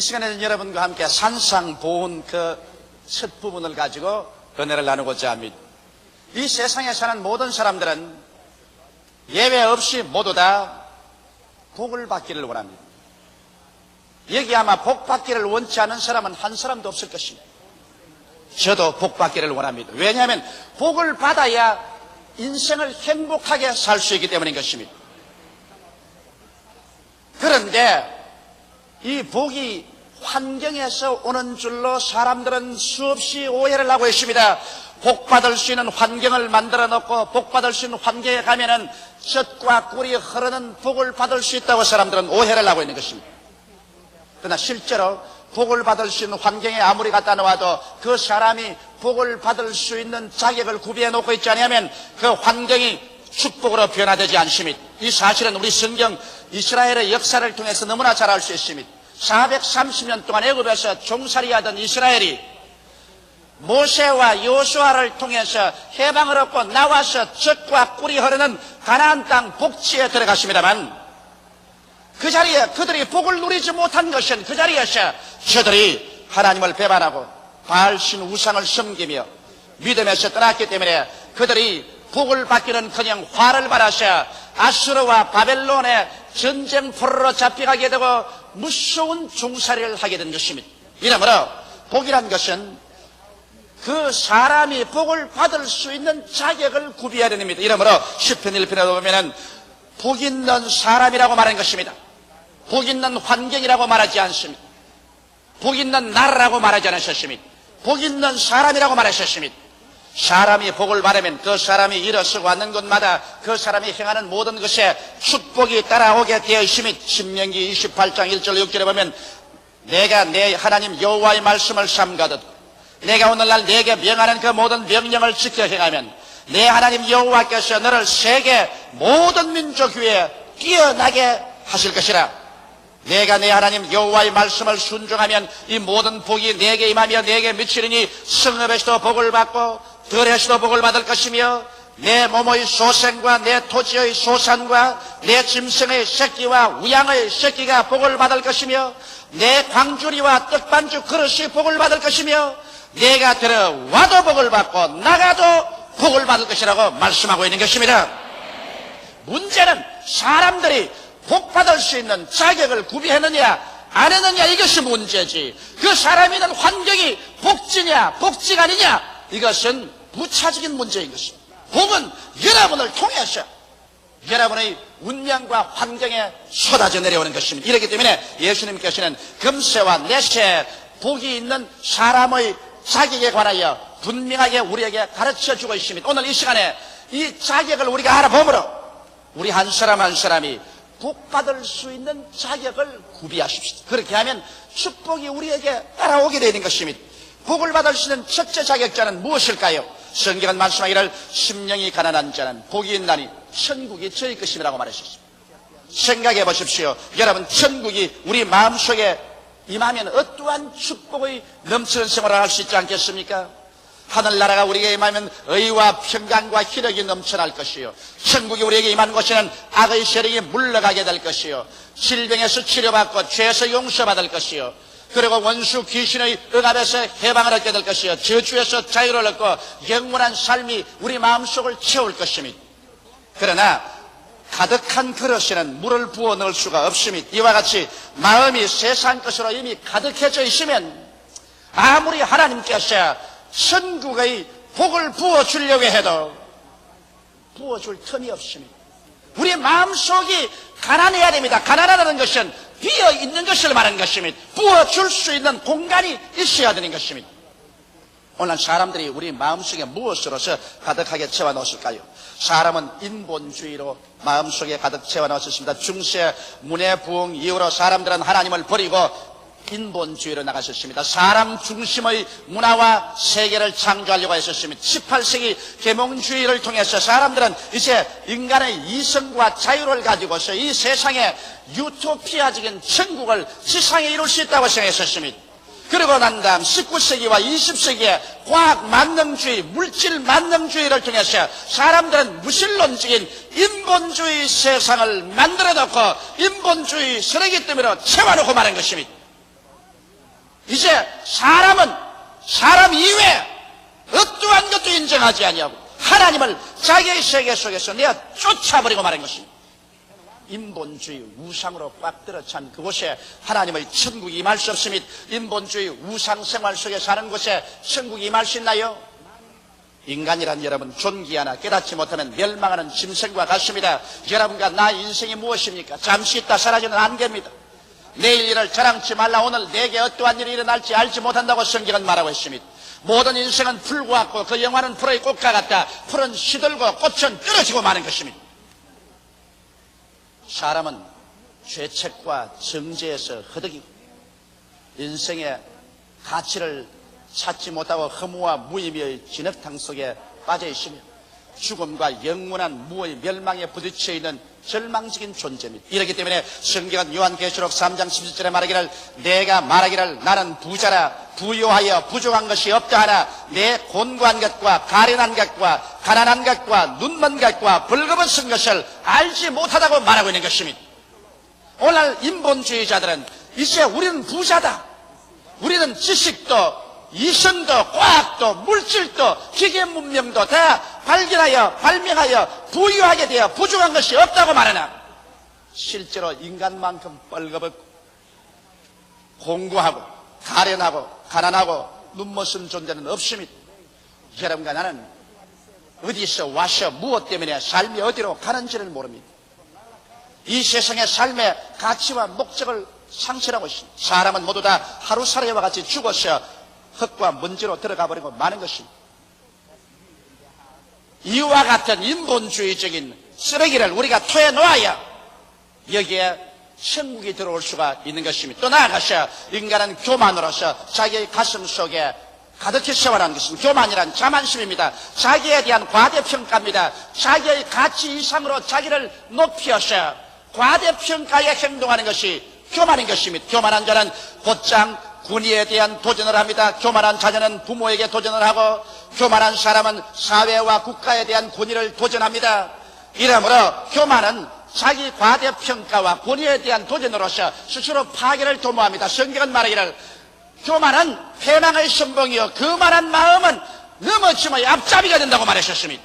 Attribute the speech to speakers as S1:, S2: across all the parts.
S1: 이 시간에는 여러분과 함께 산상보훈 그 첫 부분을 가지고 은혜를 나누고자 합니다. 이 세상에 사는 모든 사람들은 예외 없이 모두 다 복을 받기를 원합니다. 여기 아마 복 받기를 원치 않은 사람은 한 사람도 없을 것입니다. 저도 복 받기를 원합니다. 왜냐하면 복을 받아야 인생을 행복하게 살 수 있기 때문인 것입니다. 그런데 이 복이 환경에서 오는 줄로 사람들은 수없이 오해를 하고 있습니다. 복 받을 수 있는 환경을 만들어 놓고 복 받을 수 있는 환경에 가면은 젖과 꿀이 흐르는 복을 받을 수 있다고 사람들은 오해를 하고 있는 것입니다. 그러나 실제로 복을 받을 수 있는 환경에 아무리 갖다 놓아도 그 사람이 복을 받을 수 있는 자격을 구비해 놓고 있지 않으면 그 환경이 축복으로 변화되지 않습니다. 이 사실은 우리 성경 이스라엘의 역사를 통해서 너무나 잘 알 수 있습니다. 430년 동안 애굽에서 종살이하던 이스라엘이 모세와 요수아를 통해서 해방을 얻고 나와서 젖과 꿀이 흐르는 가나안 땅 복지에 들어갔습니다만 그 자리에 그들이 복을 누리지 못한 것은 그 자리에서 저들이 하나님을 배반하고 바알신 우상을 섬기며 믿음에서 떠났기 때문에 그들이 복을 받기는커녕 화를 받아서 아수르와 바벨론의 전쟁 포로로 잡혀가게 되고 무서운 종살이를 하게 된 것입니다. 이러므로 복이란 것은 그 사람이 복을 받을 수 있는 자격을 구비해야 됩니다. 이러므로 10편 1편에 보면은 복 있는 사람이라고 말한 것입니다. 복 있는 환경이라고 말하지 않습니다. 복 있는 나라라고 말하지 않으셨습니다. 복 있는 사람이라고 말하셨습니다. 사람이 복을 받으면 그 사람이 일어서고 왔는 곳마다 그 사람이 행하는 모든 것에 축복이 따라오게 되어 있음이 신명기 28장 1절 6절에 보면 내가 내 하나님 여호와의 말씀을 삼가듯 내가 오늘날 내게 명하는 그 모든 명령을 지켜 행하면 내 하나님 여호와께서 너를 세계 모든 민족 위에 뛰어나게 하실 것이라. 내가 내 하나님 여호와의 말씀을 순종하면 이 모든 복이 내게 임하며 내게 미치리니 성읍에서도 복을 받고 들에서도 복을 받을 것이며 내 몸의 소생과 내 토지의 소산과 내 짐승의 새끼와 우양의 새끼가 복을 받을 것이며 내 광주리와 떡반주 그릇이 복을 받을 것이며 내가 들어와도 복을 받고 나가도 복을 받을 것이라고 말씀하고 있는 것입니다. 문제는 사람들이 복 받을 수 있는 자격을 구비했느냐 안 했느냐 이것이 문제지 그 사람이 있는 환경이 복지냐 복지가 아니냐 이것은 부차적인 문제인 것입니다. 복은 여러분을 통해서 여러분의 운명과 환경에 쏟아져 내려오는 것입니다. 이렇기 때문에 예수님께서는 금세와 내세 복이 있는 사람의 자격에 관하여 분명하게 우리에게 가르쳐 주고 있습니다. 오늘 이 시간에 이 자격을 우리가 알아보므로 우리 한 사람 한 사람이 복 받을 수 있는 자격을 구비하십시오. 그렇게 하면 축복이 우리에게 따라오게 되는 것입니다. 복을 받을 수 있는 첫째 자격자는 무엇일까요? 성경은 말씀하기를 심령이 가난한 자는 복이 있나니 천국이 저희 것임이라고 말하셨습니다. 생각해 보십시오. 여러분 천국이 우리 마음속에 임하면 어떠한 축복의 넘치는 생활을 할 수 있지 않겠습니까? 하늘나라가 우리에게 임하면 의와 평강과 희력이 넘쳐날 것이요. 천국이 우리에게 임하는 것에는 악의 세력이 물러가게 될 것이요. 질병에서 치료받고 죄에서 용서받을 것이요. 그리고 원수 귀신의 억압에서 해방을 얻게 될 것이요. 저주에서 자유를 얻고 영원한 삶이 우리 마음속을 채울 것입니다. 그러나 가득한 그릇에는 물을 부어 넣을 수가 없습니다. 이와 같이 마음이 세상 것으로 이미 가득해져 있으면 아무리 하나님께서 천국의 복을 부어 주려고 해도 부어 줄 틈이 없습니다. 우리 마음속이 가난해야 됩니다. 가난하다는 것은 비어 있는 것을 말하는 것입니다. 부어 줄 수 있는 공간이 있어야 되는 것입니다. 오늘 사람들이 우리 마음속에 무엇으로서 가득하게 채워 넣었을까요? 사람은 인본주의로 마음속에 가득 채워 넣었습니다. 중세 문의 부흥 이후로 사람들은 하나님을 버리고 인본주의로 나가셨습니다. 사람 중심의 문화와 세계를 창조하려고 했었습니다. 18세기 계몽주의를 통해서 사람들은 이제 인간의 이성과 자유를 가지고서 이 세상에 유토피아적인 천국을 지상에 이룰 수 있다고 생각했었습니다. 그리고 난 다음 19세기와 20세기에 과학 만능주의, 물질 만능주의를 통해서 사람들은 무신론적인 인본주의 세상을 만들어 놓고 인본주의 쓰레기 때문에 채워놓고 말한 것입니다. 이제 사람은 사람 이외에 어떠한 것도 인정하지 아니하고 하나님을 자기의 세계 속에서 내가 쫓아버리고 말한 것입니다. 인본주의 우상으로 꽉 들어찬 그곳에 하나님의 천국이 임할 수 없으며 인본주의 우상 생활 속에 사는 곳에 천국이 임할 수 있나요? 인간이란 여러분 존귀하나 깨닫지 못하면 멸망하는 짐승과 같습니다. 여러분과 나 인생이 무엇입니까? 잠시 있다 사라지는 안개입니다. 내일 일을 자랑치 말라 오늘 내게 어떠한 일이 일어날지 알지 못한다고 성경은 말하고 있습니다. 모든 인생은 풀과 같고 그 영화는 풀의 꽃과 같다. 풀은 시들고 꽃은 떨어지고 마는 것입니다. 사람은 죄책과 정죄에서 허덕이고 인생의 가치를 찾지 못하고 허무와 무의미의 진흙탕 속에 빠져 있으며 죽음과 영원한 무의 멸망에 부딪혀 있는 절망적인 존재입니다. 이렇기 때문에 성경은 요한계시록 3장 17절에 말하기를 내가 말하기를 나는 부자라 부유하여 부족한 것이 없다 하나 내 곤고한 것과 가련한 것과 가난한 것과 눈먼 것과 벌거벗은 것을 알지 못하다고 말하고 있는 것입니다. 오늘 인본주의자들은 이제 우리는 부자다. 우리는 지식도 이성도 과학도 물질도 기계 문명도 다 발견하여 발명하여 부유하게 되어 부족한 것이 없다고 말하나 실제로 인간만큼 뻘거벗고 공고하고 가련하고 가난하고 눈머슴 존재는 없습니다. 여러분과 나는 어디서 와서 무엇 때문에 삶이 어디로 가는지를 모릅니다. 이 세상의 삶의 가치와 목적을 상실하고 있습니다. 사람은 모두 다 하루살이와 같이 죽어서 흙과 먼지로 들어가 버리고 마는 것입니다. 이와 같은 인본주의적인 쓰레기를 우리가 토해 놓아야 여기에 천국이 들어올 수가 있는 것입니다. 또 나아가서 인간은 교만으로서 자기의 가슴 속에 가득히 세워라는 것은 교만이란 자만심입니다. 자기에 대한 과대평가입니다. 자기의 가치 이상으로 자기를 높여서 과대평가에 행동하는 것이 교만인 것입니다. 교만한 자는 곧장 군의에 대한 도전을 합니다. 교만한 자녀는 부모에게 도전을 하고 교만한 사람은 사회와 국가에 대한 권위를 도전합니다. 이러므로 교만은 자기 과대평가와 권위에 대한 도전으로서 스스로 파괴를 도모합니다. 성경은 말하기를 교만은 패망의 선봉이요 그만한 마음은 넘어짐의 앞잡이가 된다고 말하셨습니다.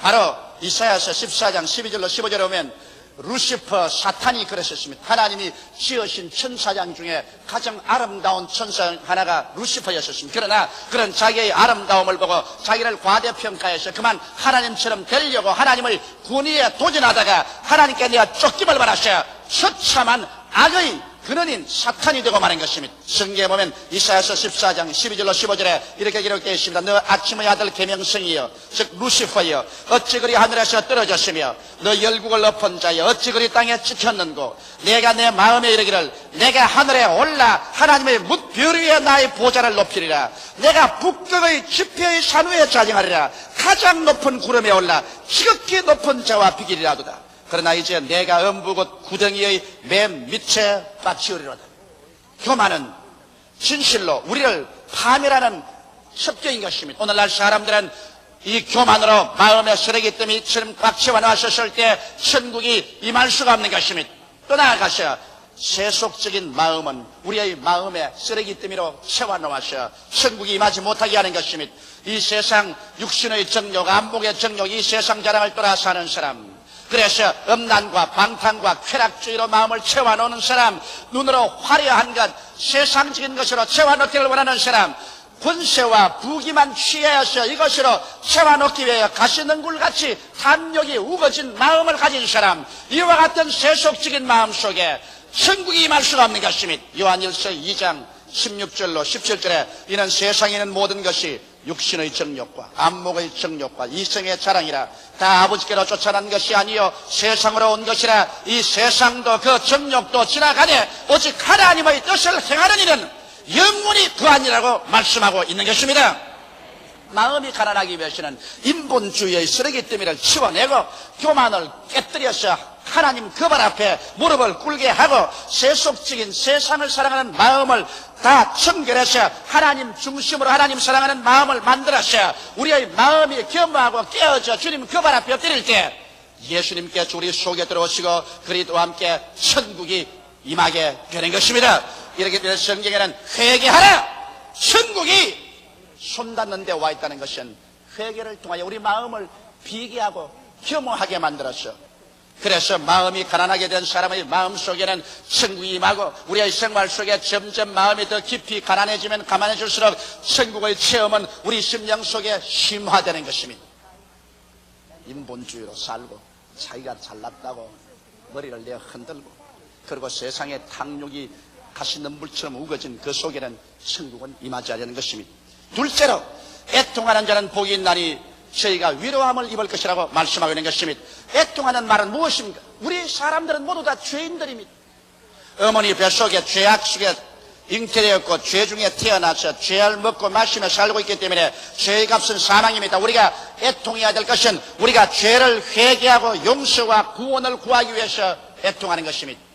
S1: 바로 이사야서 14장 12절로 15절에 오면 루시퍼 사탄이 그랬었습니다. 하나님이 지으신 천사장 중에 가장 아름다운 천사 하나가 루시퍼였었습니다. 그러나 그런 자기의 아름다움을 보고 자기를 과대평가해서 그만 하나님처럼 되려고 하나님의 군의에 도전하다가 하나님께 내가 쫓김을 받았어요. 처참한 악의 근원인 사탄이 되고 마는 것입니다. 성경에 보면 이사야서 14장 12절로 15절에 이렇게 기록되어 있습니다. 너 아침의 아들 계명성이여 즉 루시퍼여 어찌 그리 하늘에서 떨어졌으며 너 열국을 엎은 자여 어찌 그리 땅에 찍혔는고 내가 내 마음에 이르기를 내가 하늘에 올라 하나님의 뭇별 위에 나의 보좌를 높이리라 내가 북극의 지표의 산 위에 자정하리라 가장 높은 구름에 올라 지극히 높은 자와 비길이라도다 그러나 이제 내가 엄부곧 구덩이의 맨 밑에 빠치우리로다. 교만은 진실로 우리를 파멸하는 습격인 것입니다. 오늘날 사람들은 이 교만으로 마음의 쓰레기 더미처럼 꽉 채워놨었을 때 천국이 임할 수가 없는 것입니다. 또 나아가서 세속적인 마음은 우리의 마음에 쓰레기 더미로 채워놓아서 천국이 임하지 못하게 하는 것입니다. 이 세상 육신의 정욕, 안목의 정욕, 이 세상 자랑을 따라 사는 사람, 그래서 음란과 방탕과 쾌락주의로 마음을 채워놓는 사람, 눈으로 화려한 것, 세상적인 것으로 채워놓기를 원하는 사람, 권세와 부기만 취해서 이것으로 채워놓기 위해 가시능굴같이 탐욕이 우거진 마음을 가진 사람, 이와 같은 세속적인 마음 속에 천국이 임할 수가 없는 것입니다. 요한일서 2장 16절로 17절에 이는 세상에 있는 모든 것이 육신의 정욕과 안목의 정욕과 이성의 자랑이라 다 아버지께로 쫓아난 것이 아니요 세상으로 온 것이라 이 세상도 그 정욕도 지나가되 오직 하나님의 뜻을 행하는 이는 영원히 그 아니라고 말씀하고 있는 것입니다. 마음이 가난하기 위해서는 인본주의의 쓰레기 더미를 치워내고 교만을 깨뜨려서 하나님 그 발 앞에 무릎을 꿇게 하고 세속적인 세상을 사랑하는 마음을 다 청결해서 하나님 중심으로 하나님 사랑하는 마음을 만들어서 우리의 마음이 겸허하고 깨어져 주님 그 발 앞에 엎드릴 때 예수님께서 우리 속에 들어오시고 그리스도와 함께 천국이 임하게 되는 것입니다. 이렇게 되어 성경에는 회개하라! 천국이 손 닿는 데 와 있다는 것은 회개를 통하여 우리 마음을 비게하고 겸허하게 만들었어. 그래서 마음이 가난하게 된 사람의 마음 속에는 천국이 임하고 우리의 생활 속에 점점 마음이 더 깊이 가난해지면 가난해질수록 천국의 체험은 우리 심령 속에 심화되는 것입니다. 인본주의로 살고 자기가 잘났다고 머리를 내어 흔들고 그리고 세상의 탕욕이 가시는 물처럼 우거진 그 속에는 천국은 임하지 않는 것입니다. 둘째로 애통하는 자는 복이 있나니 저희가 위로함을 입을 것이라고 말씀하고 있는 것입니다. 애통하는 말은 무엇입니까? 우리 사람들은 모두 다 죄인들입니다. 어머니 뱃속에 죄악 속에 잉태되었고 죄 중에 태어나서 죄를 먹고 마시며 살고 있기 때문에 죄의 값은 사망입니다. 우리가 애통해야 될 것은 우리가 죄를 회개하고 용서와 구원을 구하기 위해서 애통하는 것입니다.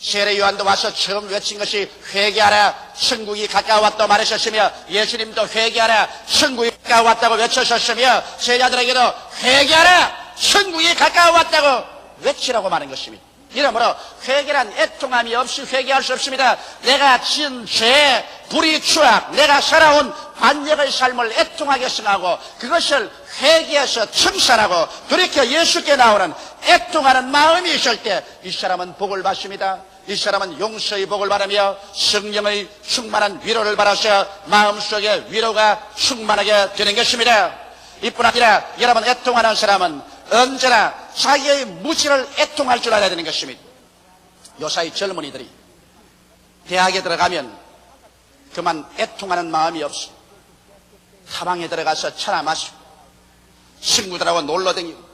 S1: 세례 요한도 와서 처음 외친 것이 회개하라 천국이 가까웠다 말하셨으며 예수님도 회개하라 천국이 가까웠다고 외쳤었으며 제자들에게도 회개하라 천국이 가까웠다고 외치라고 말한 것입니다. 이러므로 회개란 애통함이 없이 회개할 수 없습니다. 내가 지은 죄, 불의 추악, 내가 살아온 반역의 삶을 애통하게 생각하고 그것을 회개해서 청산하고 돌이켜 예수께 나오는 애통하는 마음이 있을 때 이 사람은 복을 받습니다. 이 사람은 용서의 복을 바라며 성령의 충만한 위로를 받아서 마음속에 위로가 충만하게 되는 것입니다. 이뿐 아니라 여러분 애통하는 사람은 언제나 자기의 무지를 애통할 줄 알아야 되는 것입니다. 요사이 젊은이들이 대학에 들어가면 그만 애통하는 마음이 없어. 타방에 들어가서 차나 마시고 친구들하고 놀러 다니고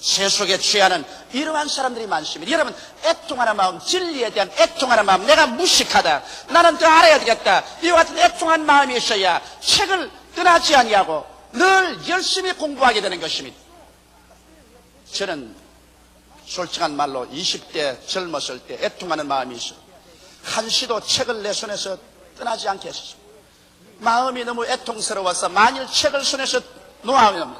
S1: 세속에 취하는 이러한 사람들이 많습니다. 여러분 애통하는 마음, 진리에 대한 애통하는 마음, 내가 무식하다. 나는 더 알아야 되겠다. 이와 같은 애통한 마음이 있어야 책을 떠나지 아니하고 늘 열심히 공부하게 되는 것입니다. 저는 솔직한 말로 20대 젊었을 때 애통하는 마음이 있어. 한시도 책을 내 손에서 떠나지 않게 했었어. 마음이 너무 애통스러워서 만일 책을 손에서 놓아오면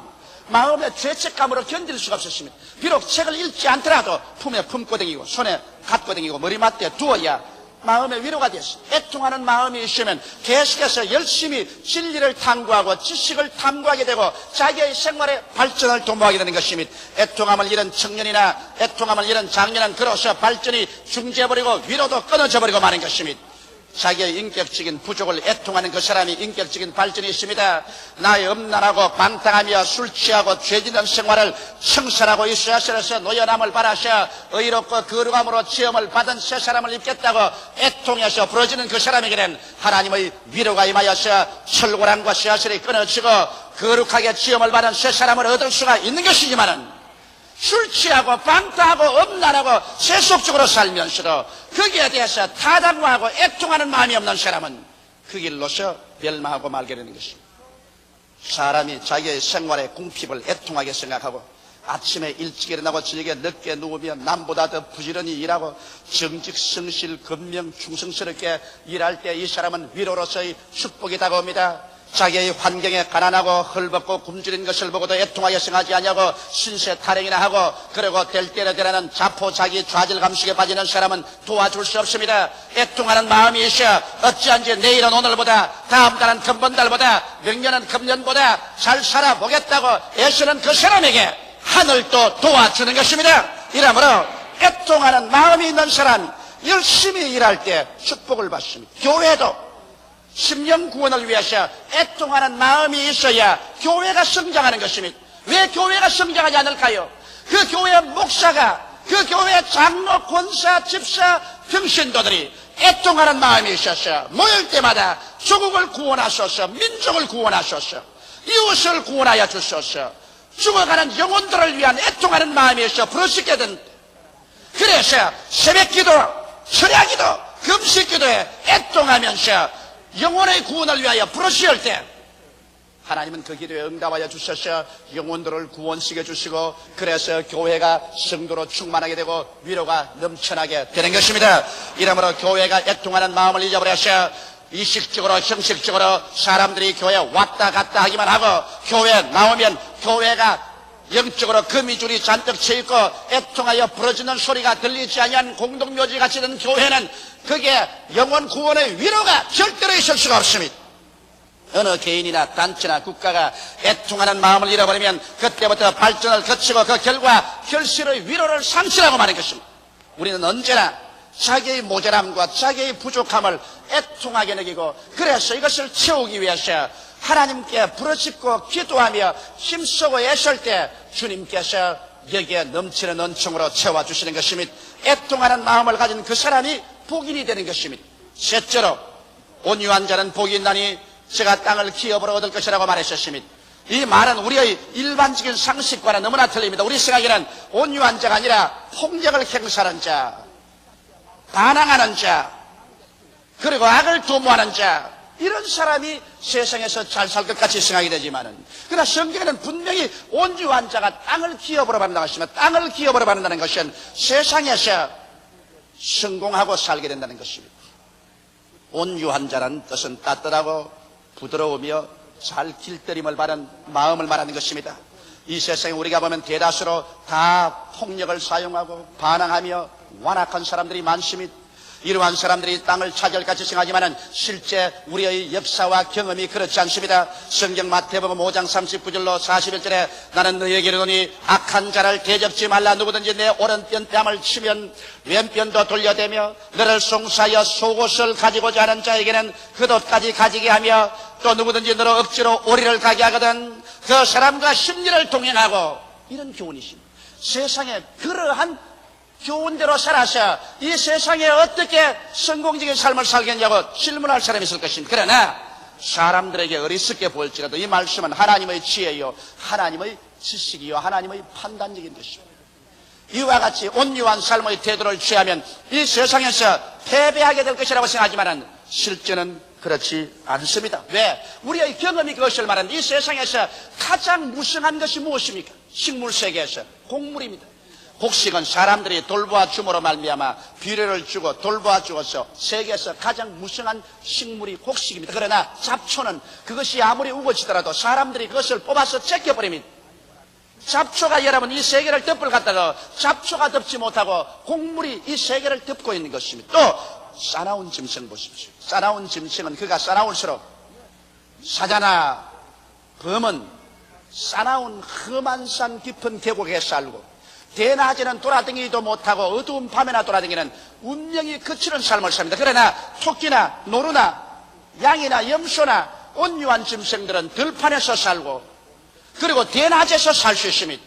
S1: 마음의 죄책감으로 견딜 수가 없었습니다. 비록 책을 읽지 않더라도 품에 품고 다니고 손에 갖고 다니고 머리맡에 두어야 마음의 위로가 됐어. 애통하는 마음이 있으면 계속해서 열심히 진리를 탐구하고 지식을 탐구하게 되고 자기의 생활의 발전을 도모하게 되는 것입니다. 애통함을 잃은 청년이나 애통함을 잃은 장년은 그로서 발전이 중지해버리고 위로도 끊어져버리고 마는 것입니다. 자기의 인격적인 부족을 애통하는 그 사람이 인격적인 발전이 있습니다. 나의 음란하고 방탕하며 술 취하고 죄짓는 생활을 청산하고 있어야 서서 노연함을 바라셔 의롭고 거룩함으로 지음을 받은 새 사람을 입겠다고 애통해서 부러지는 그 사람에게는 하나님의 위로가 임하여서 철고랑과 씨앗이 끊어지고 거룩하게 지음을 받은 새 사람을 얻을 수가 있는 것이지만은 술 취하고 방탕하고 음란하고 세속적으로 살면서도 거기에 대해서 타당화하고 애통하는 마음이 없는 사람은 그 길로서 멸망하고 말게 되는 것입니다. 사람이 자기의 생활의 궁핍을 애통하게 생각하고 아침에 일찍 일어나고 저녁에 늦게 누우면 남보다 더 부지런히 일하고 정직, 성실, 근명, 충성스럽게 일할 때 이 사람은 위로로서의 축복이 다가옵니다. 자기의 환경에 가난하고 헐벗고 굶주린 것을 보고도 애통하여 생하지 아니하고 신세 타령이나 하고 그리고 될 때려 되라는 자포 자기 좌절 감식에 빠지는 사람은 도와줄 수 없습니다. 애통하는 마음이 있어 어찌한지 내일은 오늘보다 다음 달은 금번달보다 명년은 금년보다 잘 살아보겠다고 애쓰는 그 사람에게 하늘도 도와주는 것입니다. 이러므로 애통하는 마음이 있는 사람 열심히 일할 때 축복을 받습니다. 교회도 심령 구원을 위해서 애통하는 마음이 있어야 교회가 성장하는 것입니다. 왜 교회가 성장하지 않을까요? 그 교회 목사가, 그 교회 장로, 권사, 집사, 평신도들이 애통하는 마음이 있어서 모일 때마다 조국을 구원하소서, 민족을 구원하소서, 이웃을 구원하여 주소서, 죽어가는 영혼들을 위한 애통하는 마음이 있어 부르시게 된 그래서 새벽 기도, 철야 기도, 금식 기도에 애통하면서 영혼의 구원을 위하여 부르시올 때 하나님은 그 기도에 응답하여 주셔서 영혼들을 구원시켜 주시고 그래서 교회가 성도로 충만하게 되고 위로가 넘쳐나게 되는 것입니다. 이러므로 교회가 애통하는 마음을 잊어버려서 이식적으로 형식적으로 사람들이 교회 왔다 갔다 하기만 하고 교회 나오면 교회가 영적으로 거미줄이 잔뜩 채있고 애통하여 부러지는 소리가 들리지 아니한 공동묘지 같이 된 교회는 그게 영원 구원의 위로가 절대로 있을 수가 없습니다. 어느 개인이나 단체나 국가가 애통하는 마음을 잃어버리면 그때부터 발전을 거치고 그 결과 결실의 위로를 상실하고 마는 것입니다. 우리는 언제나 자기의 모자람과 자기의 부족함을 애통하게 느끼고 그래서 이것을 채우기 위해서 하나님께 부르짖고 기도하며 힘쓰고 애쓸 때 주님께서 여기에 넘치는 은총으로 채워주시는 것입니다. 애통하는 마음을 가진 그 사람이 복인이 되는 것입니다. 셋째로 온유한 자는 복이 있나니 제가 땅을 기업으로 얻을 것이라고 말했었습니다. 이 말은 우리의 일반적인 상식과는 너무나 틀립니다. 우리 생각에는 온유한 자가 아니라 폭력을 행사하는 자, 반항하는 자, 그리고 악을 도모하는 자, 이런 사람이 세상에서 잘 살 것 같이 생각이 되지만은, 그러나 성경에는 분명히 온유한 자가 땅을 기업으로 받는다고 하시면, 땅을 기업으로 받는다는 것은 세상에서 성공하고 살게 된다는 것입니다. 온유한 자라는 뜻은 따뜻하고 부드러우며 잘 길들임을 바른 마음을 말하는 것입니다. 이 세상에 우리가 보면 대다수로 다 폭력을 사용하고 반항하며 완악한 사람들이 많습니다. 이러한 사람들이 땅을 차지할 같이 생각하지만 실제 우리의 역사와 경험이 그렇지 않습니다. 성경 마태복음 5장 39절로 41절에 나는 너희에게 이르노니 악한 자를 대접지 말라 누구든지 내 오른편 뺨을 치면 왼편도 돌려대며 너를 송사하여 속옷을 가지고자 하는 자에게는 그 옷까지 가지게 하며 또 누구든지 너를 억지로 오리를 가게 하거든 그 사람과 심리를 동행하고 이런 교훈이십니다. 세상에 그러한 교훈대로 살아서 이 세상에 어떻게 성공적인 삶을 살겠냐고 질문할 사람이 있을 것입니다. 그러나 사람들에게 어리석게 보일지라도 이 말씀은 하나님의 지혜요, 하나님의 지식이요, 하나님의 판단적인 것입니다. 이와 같이 온유한 삶의 태도를 취하면 이 세상에서 패배하게 될 것이라고 생각하지만 실제는 그렇지 않습니다. 왜? 우리의 경험이 그것을 말하는데 이 세상에서 가장 무성한 것이 무엇입니까? 식물 세계에서 곡물입니다. 곡식은 사람들이 돌보아 줌으로 말미암아 비료를 주고 돌보아 주어서 세계에서 가장 무성한 식물이 곡식입니다. 그러나 잡초는 그것이 아무리 우거지더라도 사람들이 그것을 뽑아서 제껴버립니다. 잡초가 여러분 이 세계를 덮을 갖다가 잡초가 덮지 못하고 곡물이 이 세계를 덮고 있는 것입니다. 또 싸나운 짐승 보십시오. 싸나운 짐승은 그가 싸나울수록 사자나 범은 싸나운 험한 산 깊은 계곡에 살고 대낮에는 돌아다니지도 못하고 어두운 밤에나 돌아다니는 운명이 그치는 삶을 삽니다. 그러나 토끼나 노루나 양이나 염소나 온유한 짐승들은 들판에서 살고 그리고 대낮에서 살 수 있습니다.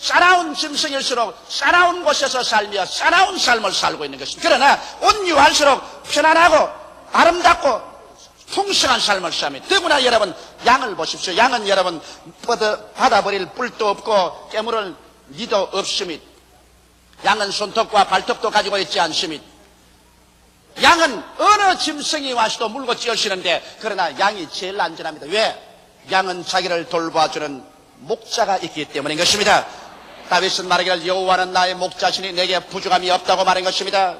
S1: 싸나운 짐승일수록 싸나운 곳에서 살며 싸나운 삶을 살고 있는 것입니다. 그러나 온유할수록 편안하고 아름답고 풍성한 삶을 삽니다. 더구나 여러분 양을 보십시오. 양은 여러분 받아버릴 뿔도 없고 깨물을 니도 없습니다. 양은 손톱과 발톱도 가지고 있지 않습니다. 양은 어느 짐승이 와서도 물고 찌어시는데 그러나 양이 제일 안전합니다. 왜? 양은 자기를 돌봐주는 목자가 있기 때문인 것입니다. 다윗은 말하기를 여호와는 나의 목자시니 내게 부족함이 없다고 말한 것입니다.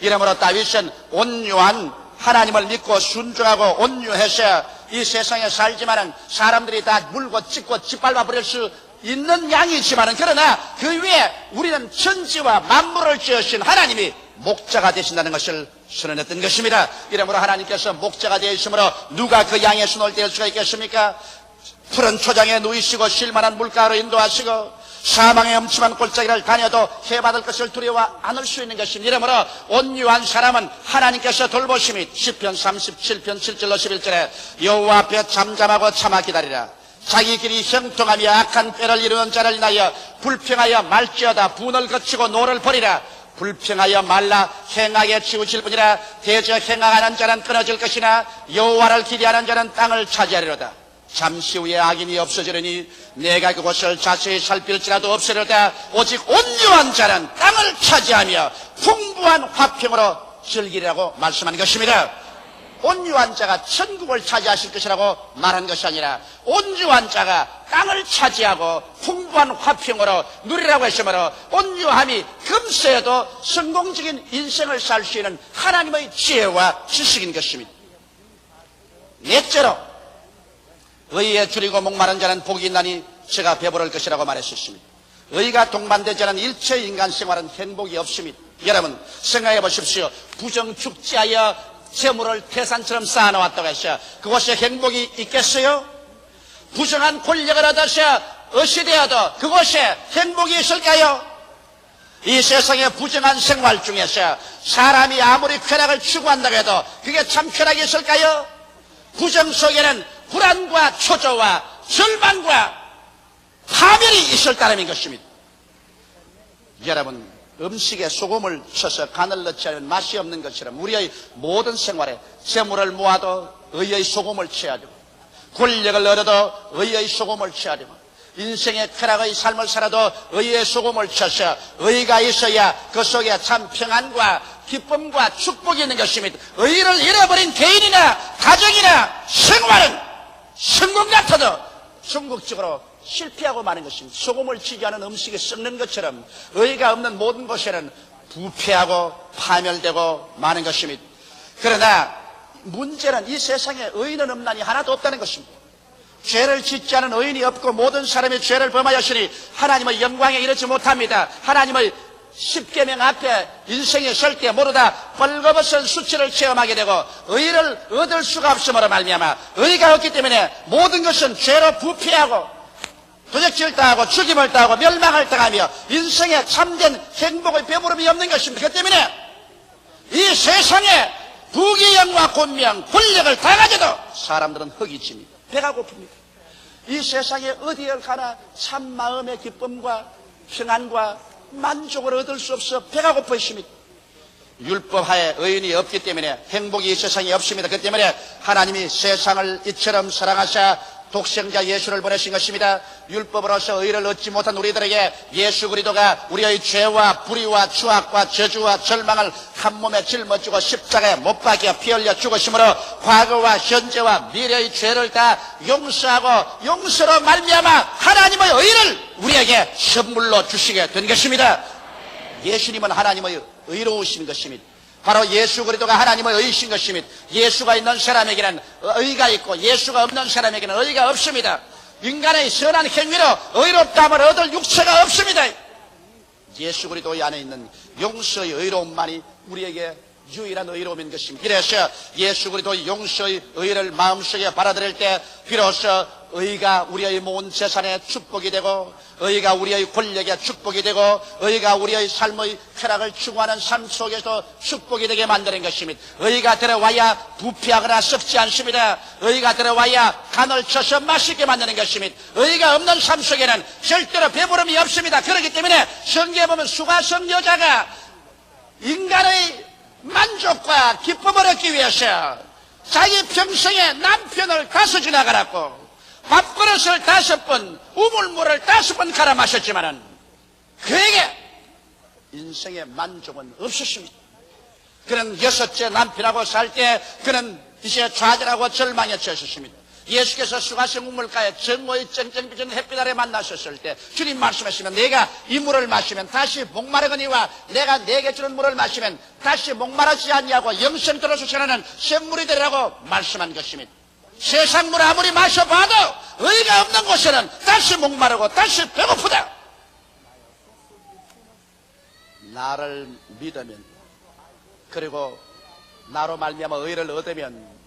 S1: 이러므로 다윗은 온유한 하나님을 믿고 순종하고 온유해서 이 세상에 살지만은 사람들이 다 물고 찢고 짓밟아 버릴 수 있는 양이지만은 그러나 그 위에 우리는 천지와 만물을 지으신 하나님이 목자가 되신다는 것을 선언했던 것입니다. 이러므로 하나님께서 목자가 되어 있으므로 누가 그 양의 손을 뗄 수가 있겠습니까? 푸른 초장에 누이시고 쉴만한 물가로 인도하시고 사망의 엄침한 골짜기를 다녀도 해받을 것을 두려워 안을 수 있는 것입니다. 이러므로 온유한 사람은 하나님께서 돌보심이 10편 37편 7절로 11절에 여호와 앞에 잠잠하고 참아 기다리라. 자기 길이 형통하며 악한 꾀를 이루는 자를 인하여 불평하여 말지어다 분을 거치고 노를 버리라. 불평하여 말라 행하게 치우칠 뿐이라 대저 행하는 자는 끊어질 것이나 여호와를 기대하는 자는 땅을 차지하리로다. 잠시 후에 악인이 없어지려니 내가 그곳을 자세히 살필지라도 없으려다 오직 온유한 자는 땅을 차지하며 풍부한 화평으로 즐기라고 말씀하는 것입니다. 온유한 자가 천국을 차지하실 것이라고 말한 것이 아니라 온유한 자가 땅을 차지하고 풍부한 화평으로 누리라고 했으므로 온유함이 금세에도 성공적인 인생을 살 수 있는 하나님의 지혜와 지식인 것입니다. 넷째로 의에 줄이고 목마른 자는 복이 있나니 제가 배부를 것이라고 말했었습니다. 의가 동반되지 않은 일체 인간 생활은 행복이 없습니다. 여러분 생각해 보십시오. 부정축지하여 재물을 태산처럼 쌓아놓았다고 했어요. 그것이 행복이 있겠어요? 부정한 권력을 얻어서 어시되어도 그것이 행복이 있을까요? 이 세상의 부정한 생활 중에서 사람이 아무리 쾌락을 추구한다고 해도 그게 참 쾌락이 있을까요? 부정 속에는 불안과 초조와 절망과 파멸이 있을 따름인 것입니다. 여러분, 음식에 소금을 쳐서 간을 넣지 않으면 맛이 없는 것처럼 우리의 모든 생활에 재물을 모아도 의의 소금을 되고 권력을 얻어도 의의 소금을 되고 인생의 쾌락의 삶을 살아도 의의 소금을 쳐서 의가 있어야 그 속에 참 평안과 기쁨과 축복이 있는 것입니다. 의를 잃어버린 개인이나 가정이나 생활은 성공 같아도 중국적으로 실패하고 마는 것입니다. 소금을 치지 않은 음식이 썩는 것처럼 의가 없는 모든 곳에는 부패하고 파멸되고 마는 것입니다. 그러나 문제는 이 세상에 의인은 없나니 하나도 없다는 것입니다. 죄를 짓지 않은 의인이 없고 모든 사람이 죄를 범하였으니 하나님의 영광에 이르지 못합니다. 하나님의 십계명 앞에 인생에 설 때 모두 다 벌거벗은 수치를 체험하게 되고 의를 얻을 수가 없음으로 말미암아 의가 없기 때문에 모든 것은 죄로 부패하고 도적질 당하고 죽임을 당하고 멸망을 당하며 인생에 참된 행복의 배부름이 없는 것입니다. 그 때문에 이 세상에 부귀영화 권명 권력을 다 가져도 사람들은 흙이 집니다. 배가 고픕니다. 이 세상에 어디에 가나 참 마음의 기쁨과 평안과 만족을 얻을 수 없어 배가 고파 있습니다. 율법하에 의인이 없기 때문에 행복이 이 세상에 없습니다. 그 때문에 하나님이 세상을 이처럼 사랑하사 독생자 예수를 보내신 것입니다. 율법으로서 의를 얻지 못한 우리들에게 예수 그리스도가 우리의 죄와 불의와 추악과 저주와 절망을 한 몸에 짊어지고 십자가에 못 박여 피 흘려 죽으심으로 과거와 현재와 미래의 죄를 다 용서하고 용서로 말미암아 하나님의 의를 우리에게 선물로 주시게 된 것입니다. 예수님은 하나님의 의로우신 것입니다. 바로 예수 그리스도가 하나님의 의신 것입니다. 예수가 있는 사람에게는 의가 있고 예수가 없는 사람에게는 의가 없습니다. 인간의 선한 행위로 의롭다함을 얻을 육체가 없습니다. 예수 그리스도 안에 있는 용서의 의로움만이 우리에게 유일한 의로움인 것입니다. 이래서 예수 그리스도 용서의 의를 마음속에 받아들일 때 비로소 의가 우리의 모은 재산의 축복이 되고 의가 우리의 권력의 축복이 되고 의가 우리의 삶의 쾌락을 추구하는 삶 속에서 축복이 되게 만드는 것입니다. 의가 들어와야 부패하거나 썩지 않습니다. 의가 들어와야 간을 쳐서 맛있게 만드는 것입니다. 의가 없는 삶 속에는 절대로 배부름이 없습니다. 그렇기 때문에 성경에 보면 수가성 여자가 인간의 만족과 기쁨을 얻기 위해서 자기 평생에 남편을 다섯 지나가라고 밥그릇을 다섯 번, 우물물을 다섯 번 갈아 마셨지만은 그에게 인생의 만족은 없었습니다. 그는 여섯째 남편하고 살 때 그는 이제 좌절하고 절망에 처했습니다. 예수께서 수가성 우물가에 정오의 쨍쨍비전 햇빛 아래 만나셨을 때 주님 말씀하시면 내가 이 물을 마시면 다시 목마르거니와 내가 내게 주는 물을 마시면 다시 목마르지 않냐고 영생 들어 수천하는 샘물이 되라고 말씀한 것입니다. 세상 물 아무리 마셔봐도 의가 없는 곳에는 다시 목마르고 다시 배고프다. 나를 믿으면 그리고 나로 말미암아 의를 얻으면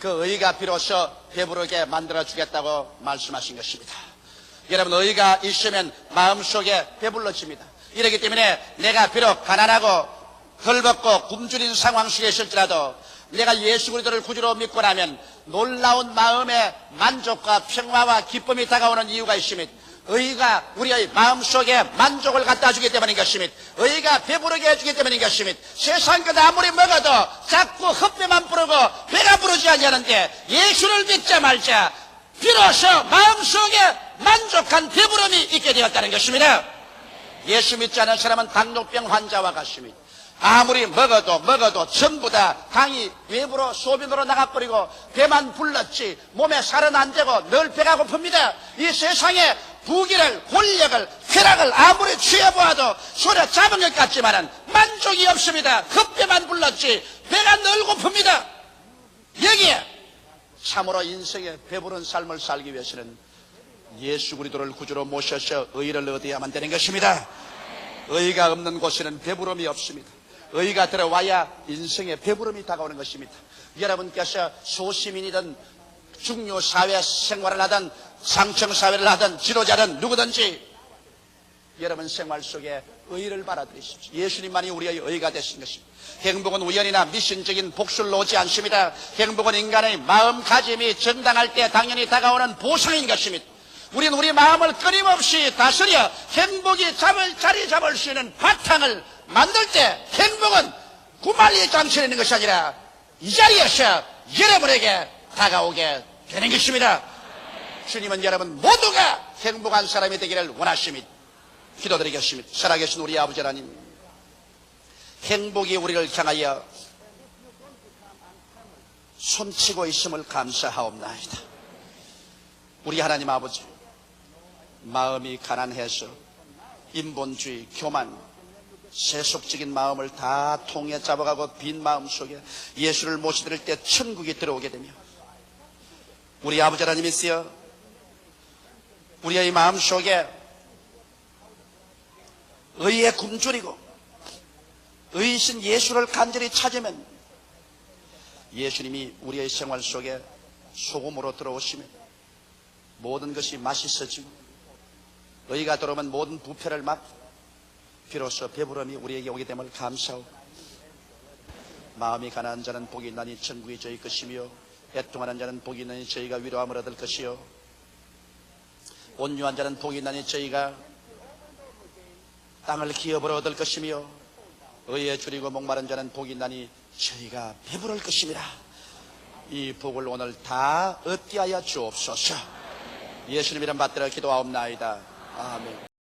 S1: 그 의가 비로소 배부르게 만들어 주겠다고 말씀하신 것입니다. 여러분 의가 있으면 마음속에 배불러집니다. 이렇기 때문에 내가 비록 가난하고 헐벗고 굶주린 상황 속에 있을지라도 내가 예수 그리스도를 구주로 믿고 나면 놀라운 마음의 만족과 평화와 기쁨이 다가오는 이유가 있습니다. 의가 우리의 마음속에 만족을 갖다 주기 때문인 것입니다. 의가 배부르게 해주기 때문인 것입니다. 세상 것 아무리 먹어도 자꾸 헛배만 부르고 배가 부르지 않냐는데 예수를 믿자 말자 비로소 마음속에 만족한 배부름이 있게 되었다는 것입니다. 예수 믿지 않은 사람은 당뇨병 환자와 같습니다. 아무리 먹어도 먹어도 전부 다 당이 외부로 소변으로 나가버리고 배만 불렀지 몸에 살은 안 되고 늘 배가 고픕니다. 이 세상에 부귀를 권력을 쾌락을 아무리 취해보아도 손에 잡은 것 같지만은 만족이 없습니다. 헛배만 불렀지 배가 늘 고픕니다. 여기에 참으로 인생에 배부른 삶을 살기 위해서는 예수 그리스도를 구주로 모셔서 의를 얻어야만 되는 것입니다. 의가 없는 곳에는 배부름이 없습니다. 의가 들어와야 인생의 배부름이 다가오는 것입니다. 여러분께서 소시민이든 중요 사회 생활을 하든 상층 사회를 하든 지도자든 누구든지 여러분 생활 속에 의를 받아들이십시오. 예수님만이 우리의 의가 되신 것입니다. 행복은 우연이나 미신적인 복수를 오지 않습니다. 행복은 인간의 마음가짐이 정당할 때 당연히 다가오는 보상인 것입니다. 우리는 우리 마음을 끊임없이 다스려 행복이 잡을, 자리 잡을 수 있는 바탕을 만들 때 행복은 구말리에 잠시 있는 것이 아니라 이 자리에서 여러분에게 다가오게 되는 것입니다. 주님은 여러분 모두가 행복한 사람이 되기를 원하십니다. 기도드리겠습니다. 살아계신 우리 아버지 하나님, 행복이 우리를 향하여 손치고 있음을 감사하옵나이다. 우리 하나님 아버지, 마음이 가난해서 인본주의, 교만, 세속적인 마음을 다 통해 잡아가고 빈 마음 속에 예수를 모시드릴 때 천국이 들어오게 되며 우리 아버지 하나님이 있어 우리의 마음 속에 의에 굶주리고 의이신 예수를 간절히 찾으면 예수님이 우리의 생활 속에 소금으로 들어오시면 모든 것이 맛있어지고 의가 들어오면 모든 부패를 막 비로소 배부름이 우리에게 오게 됨을 감사하고 마음이 가난한 자는 복이 있나니 천국이 저희 것이며 애통하는 자는 복이 있나니 저희가 위로함을 얻을 것이요 온유한 자는 복이 있나니 저희가 땅을 기업으로 얻을 것이며 의에 줄이고 목마른 자는 복이 있나니 저희가 배부를 것입니다. 이 복을 오늘 다 얻게 하여 주옵소서. 예수님 이름 받들어 기도하옵나이다. 아멘.